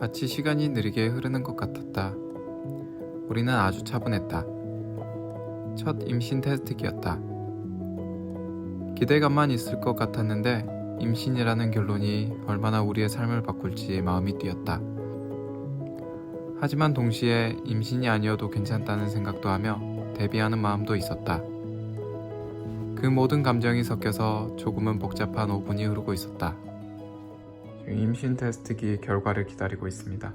마치 시간이 느리게 흐르는 것 같았다. 우리는 아주 차분했다. 첫 임신 테스트기였다. 기대감만 있을 것 같았는데 임신이라는 결론이 얼마나 우리의 삶을 바꿀지 마음이 뛰었다. 하지만 동시에 임신이 아니어도 괜찮다는 생각도 하며 대비하는 마음도 있었다. 그 모든 감정이 섞여서 조금은 복잡한 5분이 흐르고 있었다. 임신 테스트기 결과를 기다리고 있습니다.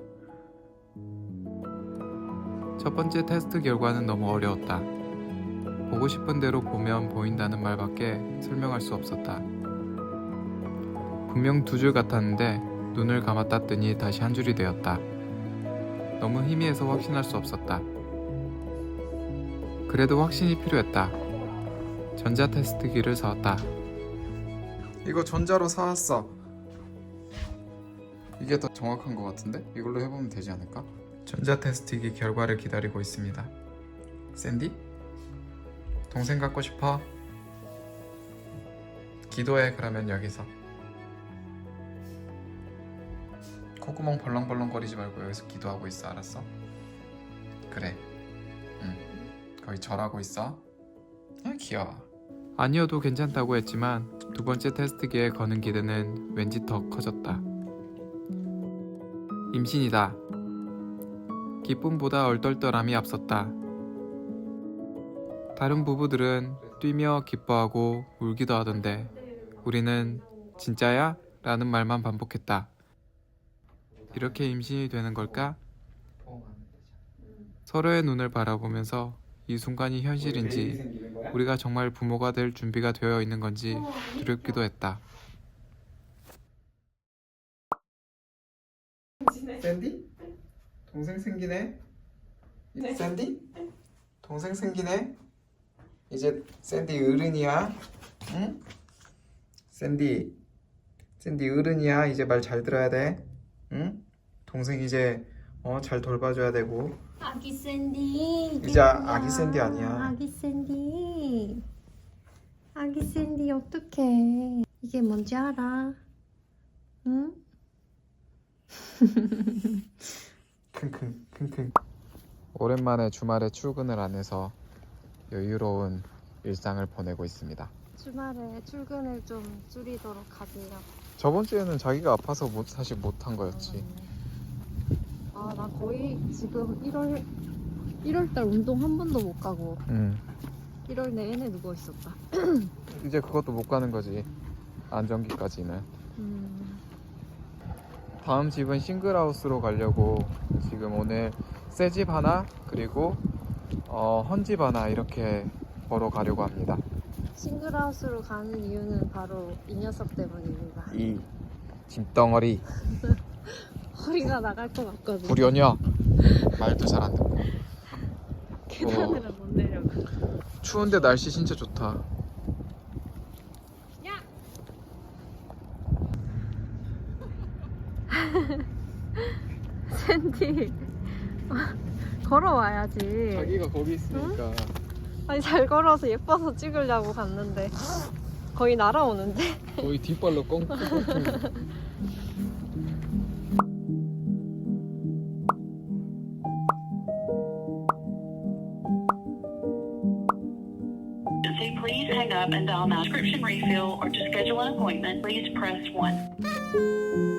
첫 번째 테스트 결과는 너무 어려웠다. 보고 싶은 대로 보면 보인다는 말밖에 설명할 수 없었다. 분명 두 줄 같았는데 눈을 감았다 뜨니 다시 한 줄이 되었다. 너무 희미해서 확신할 수 없었다. 그래도 확신이 필요했다. 전자 테스트기를 사왔다. 이거 전자로 사왔어. 이게 더 정확한 것 같은데? 이걸로 해보면 되지 않을까? 전자 테스트기 결과를 기다리고 있습니다. 샌디? 동생 갖고 싶어? 기도해 그러면 여기서 콧구멍 벌렁벌렁거리지 말고 여기서 기도하고 있어 알았어? 그래 응 거기 절하고 있어 아 귀여워 아니어도 괜찮다고 했지만 두 번째 테스트기에 거는 기대는 왠지 더 커졌다 임신이다 기쁨보다 얼떨떨함이 앞섰다 다른 부부들은 뛰며 기뻐하고 울기도 하던데 우리는 진짜야? 라는 말만 반복했다. 이렇게 임신이 되는 걸까? 서로의 눈을 바라보면서 이 순간이 현실인지 우리가 정말 부모가 될 준비가 되어 있는 건지 두렵기도 했다. 샌디? 동생 생기네? 샌디? 동생 생기네? 이제 샌디 어른이야? 응? 샌디 샌디 어른이야 이제 말 잘 들어야 돼 응? 동생 이제 어 잘 돌봐줘야 되고 아기 샌디 이제 아-? 아기 샌디 아니야. 아기 샌디 아기 샌디 어떡해 이게 뭔지 알아? 응? 킁킁 킁킁. 오랜만에 주말에 출근을 안 해서 여유로운 일상을 보내고 있습니다. 주말에 출근을 좀 줄이도록 하세요. 저번 주에는 자기가 아파서 못, 사실 못한 거였지. 아 나 거의 지금 1월 1월 달 운동 한 번도 못 가고 응 1월 내내 누워 있었다. 이제 그것도 못 가는 거지. 안정기까지는. 음, 다음 집은 싱글하우스로 가려고 지금 오늘 새 집 하나 그리고 어, 헌집 하나 이렇게 보러 가려고 합니다. 싱글하우스로 가는 이유는 바로 이 녀석 때문입니다. 이 짐덩어리. 허리가 나갈 것 같거든 부려녀 말도 잘 안 듣고. 계단을 못 내려가. 추운데 날씨 진짜 좋다. 샌디 걸어와야지 자기가 거기 있으니까 아니 잘 걸어서 예뻐서 찍으려고 갔는데 거의 날아오는데 거의 뒷발로 꽁꽁 emergency, please hang up and dial 9. Prescription refill or to schedule an appointment, please press 1.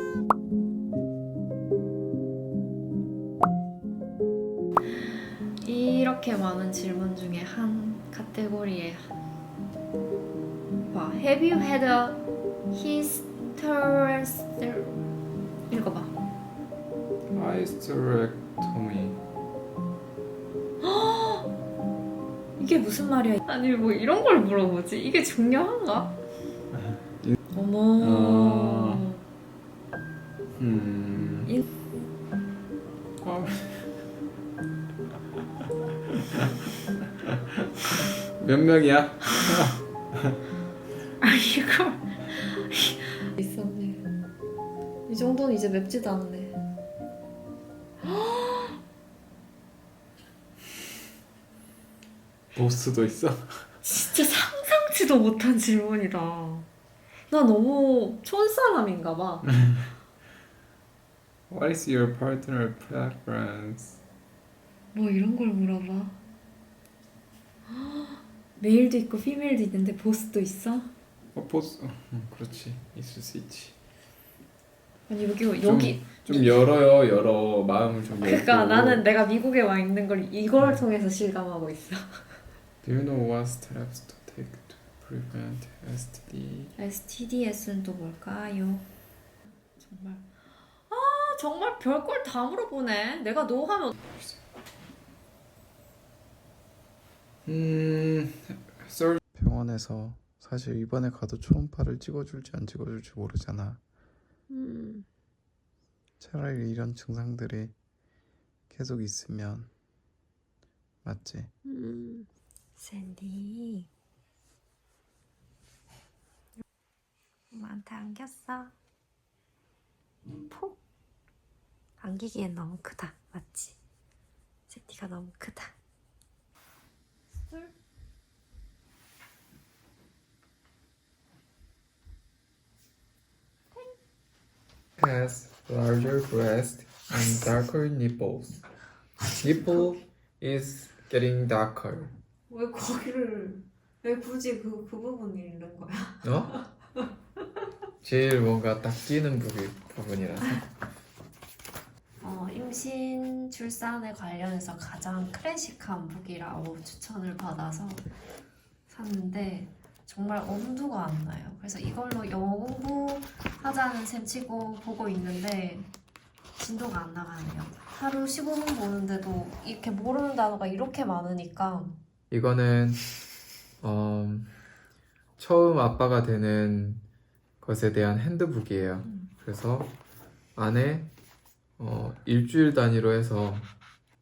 이렇게 많은 질문 중에 한 카테고리에 봐. Have you had a hysterectomy? 읽어봐. 아이스트렉토미 이게 무슨 말이야? 아니 뭐 이런 걸 물어보지? 이게 중요한가? 어머. 어. 음. 이- 아. 몇 명이야? 아 이거 있었네. 이 정도는 이제 맵지도 않네. 보스도 있어? 진짜 상상치도 못한 질문이다. 나 너무 촌사람인가 봐. What is your partner preference? 뭐 이런 걸 물어봐. 메일도 있고 피메일도 있는데 보스도 있어? 어, 보스. 어, 음, 그렇지. 있을 수 있지. 아니 여기 좀- 여기 좀 열어요, 열어. 마음을 좀 열고. 그러니까 나는 내가 미국에 와 있는 걸 이걸 통해서 실감하고 있어. Do you know what steps to take to prevent STD? STDS는 또 뭘까요? 정말 아 정말 별걸 다 물어보네. 내가 너 하면 음, 썰 병원에서 사실 이번에 가도 초음파를 찍어줄지 안 찍어줄지 모르잖아. 음. 차라리 이런 증상들이 계속 있으면 맞지? 음. 샌디 엄마한테 안겼어. 폭 안기기엔 너무 크다. 맞지? 샌디가 너무 크다. Has larger breast and darker nipples. Nipple is getting darker. 왜 거기를 왜 굳이 그, 그 부분을 잃는 거야? 어? 제일 뭔가 딱 끼는 부분, 부분이라서. 어, 임신 출산에 관련해서 가장 클래식한 무기라고 추천을 받아서 샀는데 정말 엄두가 안 나요. 그래서 이걸로 영어 공부하자는 셈 치고 보고 있는데 진도가 안 나가네요. 하루 15분 보는데도 이렇게 모르는 단어가 이렇게 많으니까 이거는 어, 처음 아빠가 되는 것에 대한 핸드북이에요. 음. 그래서 안에 어, 일주일 단위로 해서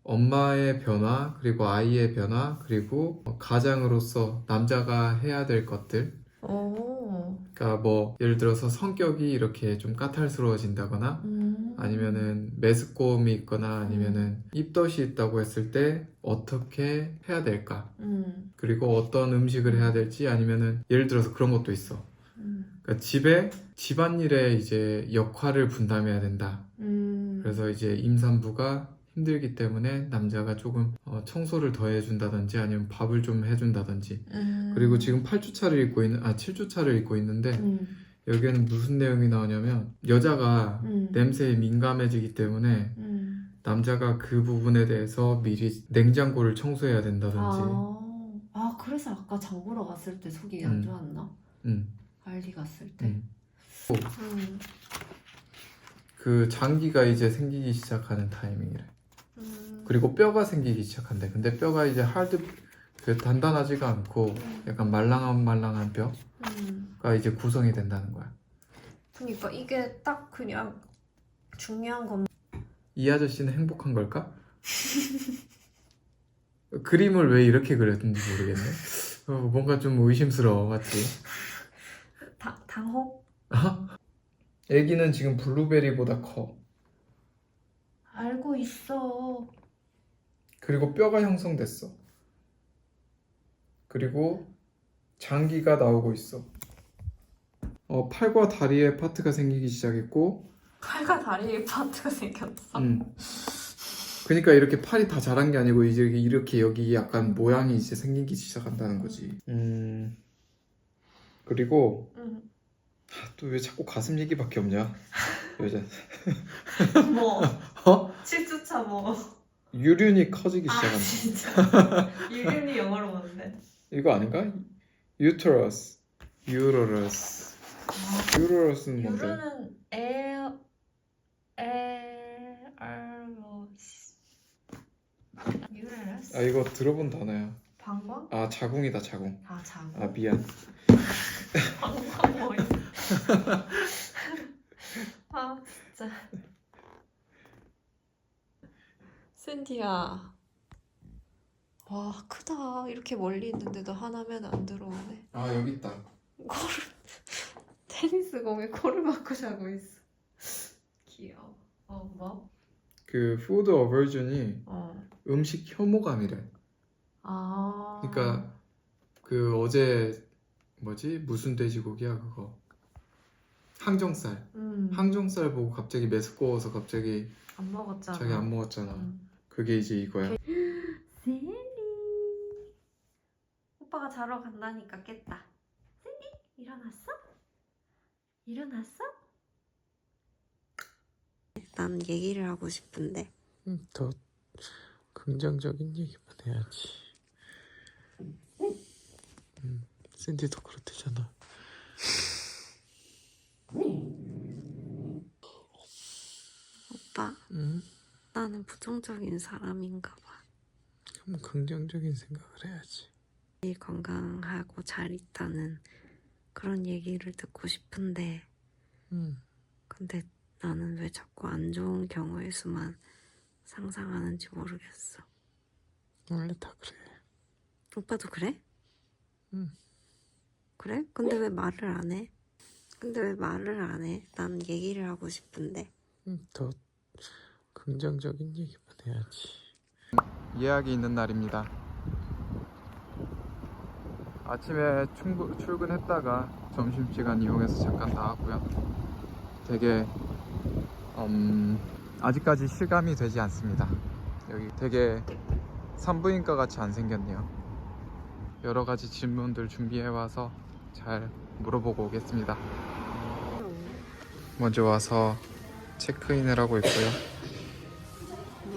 엄마의 변화 그리고 아이의 변화 그리고 가장으로서 남자가 해야 될 것들. 오, 그러니까 뭐 예를 들어서 성격이 이렇게 좀 까탈스러워진다거나 음. 아니면은 메스꺼움이 있거나 아니면은 입덧이 있다고 했을 때 어떻게 해야 될까? 음, 그리고 어떤 음식을 해야 될지 아니면은 예를 들어서 그런 것도 있어. 음, 그러니까 집에 집안일에 이제 역할을 분담해야 된다. 음. 그래서 이제 임산부가 힘들기 때문에 남자가 조금 어, 청소를 더 해준다든지 아니면 밥을 좀 해준다든지 음. 그리고 지금 8주차를 입고 있는 아 7주차를 입고 있는데 음, 여기에는 무슨 내용이 나오냐면 여자가 음, 냄새에 민감해지기 때문에 음. 남자가 그 부분에 대해서 미리 냉장고를 청소해야 된다든지 아, 아 그래서 아까 장 보러 갔을 때 속이 안 음. 좋았나? 음, 알리 갔을 때. 음. 음. 그 장기가 이제 생기기 시작하는 타이밍이래 음. 그리고 뼈가 생기기 시작한대 근데 뼈가 이제 하드 그 단단하지가 않고 약간 말랑한 말랑한 뼈가 음. 이제 구성이 된다는 거야 그러니까 이게 딱 그냥 중요한 건 이 아저씨는 행복한 걸까? 그림을 왜 이렇게 그렸는지 모르겠네. 어, 뭔가 좀 의심스러워, 맞지? 당 당혹 애기는 지금 블루베리보다 커. 알고 있어. 그리고 뼈가 형성됐어. 그리고 장기가 나오고 있어. 어, 팔과 다리에 파트가 생기기 시작했고, 팔과 다리에 파트가 생겼어. 음. 그러니까 이렇게 팔이 다 자란 게 아니고 이제 이렇게 여기 약간 모양이 이제 생기기 시작한다는 거지. 음. 그리고 음. 또 왜 자꾸 가슴 얘기밖에 없냐? 여자. 뭐 어? 7주차 뭐. 유륜이 커지기 아 시작한다. 진짜. 유륜이 영어로 뭔데? 이거 아닌가? 유터러스. 유러러스. 유러러스는 뭔데? 유르는 에 에, 알로 유레러스 아 이거 들어본 단어야. 방광? 아 자궁이다 자궁. 아 자궁 아 미안. 방광 뭐 있어 아 진짜 샌디야 와 크다 이렇게 멀리 있는데도 하나면 안 들어오네 아 여기 있다. 코를 테니스 공에 코를 막고 자고 있어 귀여워 어 뭐? 그 푸드 어버전이 어. 음식 혐오감이래. 아. 그러니까 그 어제 뭐지 무슨 돼지고기야 그거 항정살. 음, 항정살 보고 갑자기 메스꺼워서 갑자기 안 먹었잖아. 자기 안 먹었잖아. 음. 그게 이제 이거야. 샌디 오빠가 자러 간다니까 깼다 샌디 일어났어? 일어났어? 난 얘기를 하고 싶은데 음, 더 긍정적인 얘기만 해야지. 음, 샌디도 그렇대잖아. 오빠 음, 나는 부정적인 사람인가 봐 그럼 긍정적인 생각을 해야지. 건강하고 잘 있다는 그런 얘기를 듣고 싶은데 음, 근데 나는 왜 자꾸 안 좋은 경우의 수만 상상하는지 모르겠어 원래 다 그래. 오빠도 그래? 응. 그래? 근데 왜 말을 안 해? 근데 왜 말을 안 해? 난 얘기를 하고 싶은데. 음, 더 긍정적인 얘기만 해야지. 예약이 있는 날입니다. 아침에 충부, 출근했다가 점심시간 이용해서 잠깐 나왔고요. 되게 음, 아직까지 실감이 되지 않습니다. 여기 되게 산부인과 같이 안 생겼네요. 여러 가지 질문들 준비해 와서 잘 물어보고 오겠습니다. 먼저 와서 체크인을 하고 있고요.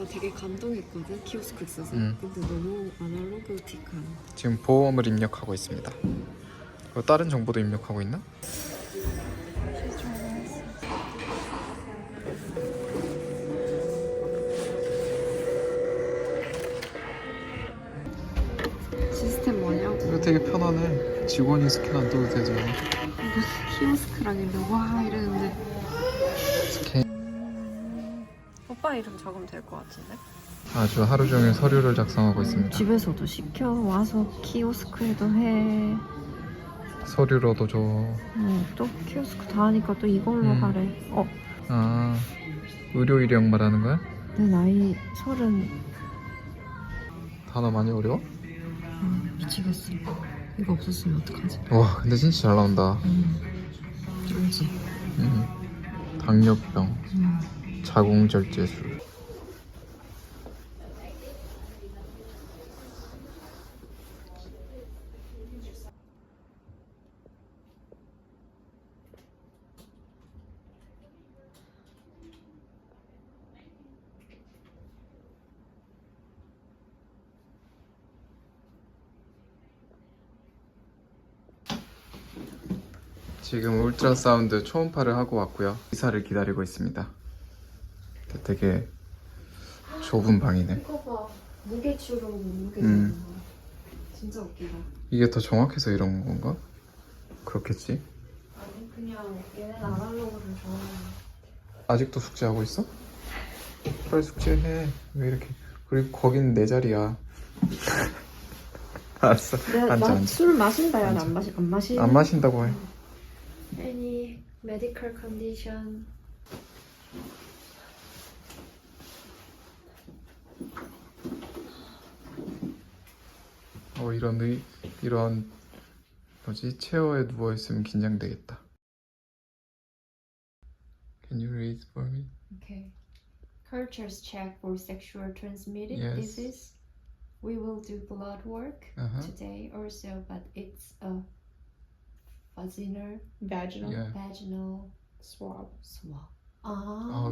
나 되게 감동했거든 키오스크 있어서. 음. 근데 너무 아날로그틱한. 지금 보험을 입력하고 있습니다. 그리고 다른 정보도 입력하고 있나? 시스템 뭐냐고. 이거 되게 편하네. 직원이 스캔 안 떠도 되잖아. 키오스크라길래 와 이랬는데. 스캔. 오빠 이름 적으면 될 것 같은데? 아주 하루 종일 서류를 작성하고 있습니다. 집에서도 시켜 와서 키오스크에도 해. 서류로도 줘. 어, 또 키오스크 다 하니까 또 이걸로 음. 하래. 어, 아, 의료 이력 말하는 거야? 내 나이 서른. 단어 많이 어려워? 아, 미치겠어. 이거 없었으면 어떡하지? 와, 근데 진짜 잘 나온다. 음. 쫄지. 음. 당뇨병, 음. 자궁절제술. 지금 울트라사운드 초음파를 하고 왔고요. 의사를 기다리고 있습니다. 되게 좁은 방이네. 이거 봐. 무게추로 무게 음. 거. 진짜 웃기다. 이게 더 정확해서 이런 건가? 그렇겠지. 아니 그냥 얘는 아날로그를 좋아하는 아직도 숙제하고 있어? 빨리 숙제해. 왜 이렇게? 그리고 거긴 내 자리야. 알았어. 앉아 앉아. 술 마신다야 앉아. 안 마시 안 마시 안 마신다고 해. Any medical condition? 어 이런 의, 이런 뭐지 체어에 누워 있으면 긴장되겠다. Can you read for me? Okay. Cultures check for sexual transmitted Yes. disease. We will do blood work Uh-huh. today also, but it's a vaginal vaginal Yeah. vaginal swab. swab. 어, 아,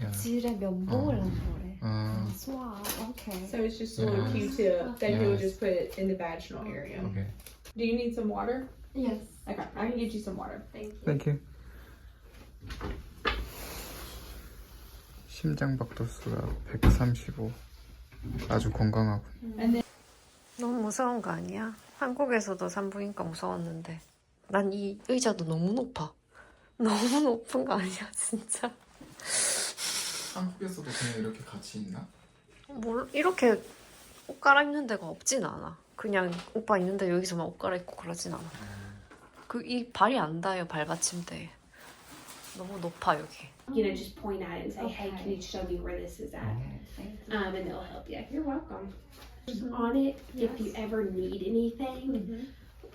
yeah. 질의 면봉을 어. 하는 거래. 어, swab. Okay. So it's just a little Yes. Q-tip that he would just put in the vaginal area. okay. Do you need some water? Yes. Okay, I can get you some water. Thank you. Thank you. 심장 박도수가 135. 아주 건강하고. 너무 무서운 거 아니야? 한국에서도 산부인과 무서웠는데 난 이 의자도 너무 높아. 너무 높은 거 아니야 진짜? 한국에서도 그냥 이렇게 같이 있나? 뭘 이렇게 옷 갈아입는 데가 없진 않아. 그냥 오빠 있는데 여기서만 옷 갈아입고 그러진 않아. 그 이 발이 안 닿아요 발받침대. 너무 높아 여기. you know, just point at it and say, hey, can Okay. you show me where this is at? 어. Um, and they'll help you. You're welcome. On it, if you ever need anything,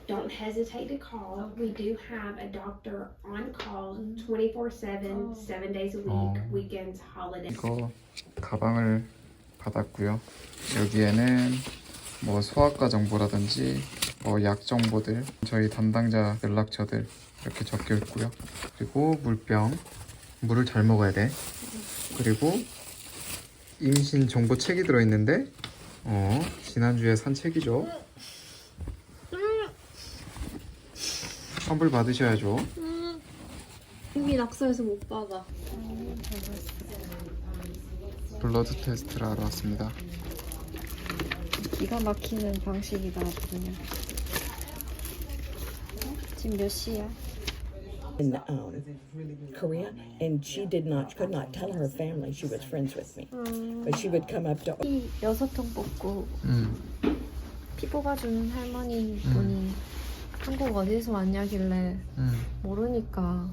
don't hesitate to call. We do have a doctor on call 24 7, seven days a week, Oh. weekends, holidays. 이거 가방을 받았고요. 여기에는 뭐 소아과 정보라든지 뭐 약 정보들, 저희 담당자 연락처들 이렇게 적혀 있고요. 그리고 물병, 물을 잘 먹어야 돼. 그리고 임신 정보 책이 들어 있는데, 어 지난주에 산 책이죠. 환불 받으셔야죠. 이미 낙서해서 못 받아. 블러드 테스트를 하러 왔습니다. 기가 막히는 방식이다 그냥. 지금 몇 시야? in um, Korea, and she did not, could not tell her family she was friends with me. But she would come up to 이 여섯 통 뽑고 음, 피 뽑아주는 할머니 분이 한국 어디서 왔냐길래 음. 모르니까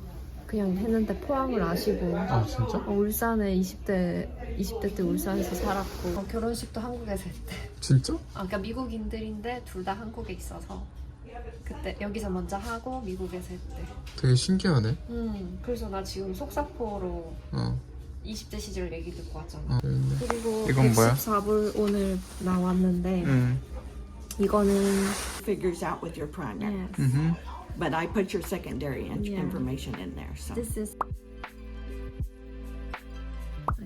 그냥 했는데 포항을 아시고 아 진짜? 어, 울산에 20대 20대 때 울산에서 살았고 어, 결혼식도 한국에서 했대. 진짜? 아, 그러니까 미국인들인데 둘 다 한국에 있어서 그때 여기서 먼저 하고 미국에서 했대. 되게 신기하네. 음, 그래서 나 지금 속사포로 어. 20대 시절 얘기 듣고 왔잖아. 어. 그리고 이건 뭐야? 114불 오늘 나왔는데 음. 이거는 figures out with your primary. yes, 음. But I put your secondary in- Yeah. information in there. So this is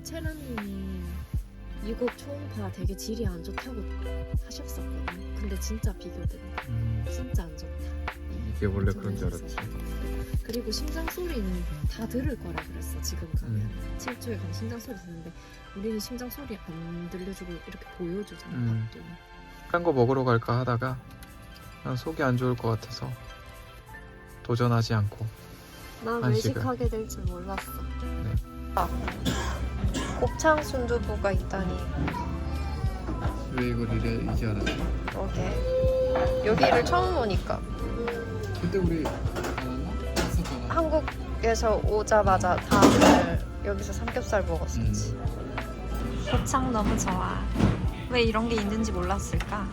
채란님이 미국 초음파 되게 질이 안 좋다고 하셨었거든. 근데 진짜 비교돼. 음. 진짜 안 좋다. 이게 원래 그런 줄 알았지. 그리고 심장 소리는 다 들을 거라 그랬어 지금 가면 음. 7주에 가면 심장 소리 듣는데 우리는 심장 소리 안 들려주고 이렇게 보여주잖아 음. 딴 거 먹으러 갈까 하다가 난 속이 안 좋을 것 같아서 도전하지 않고 난 한식을. 외식하게 될 줄 몰랐어 네. 아, 곱창 순두부가 있다니 왜 이걸 이래 이제 알았지? 그러게 여기를 처음 오니까 그때 우리 했었잖아. 한국에서 오자마자 다들 여기서 삼겹살 먹었었지 음. 곱창 너무 좋아 왜 이런 게 있는지 몰랐을까?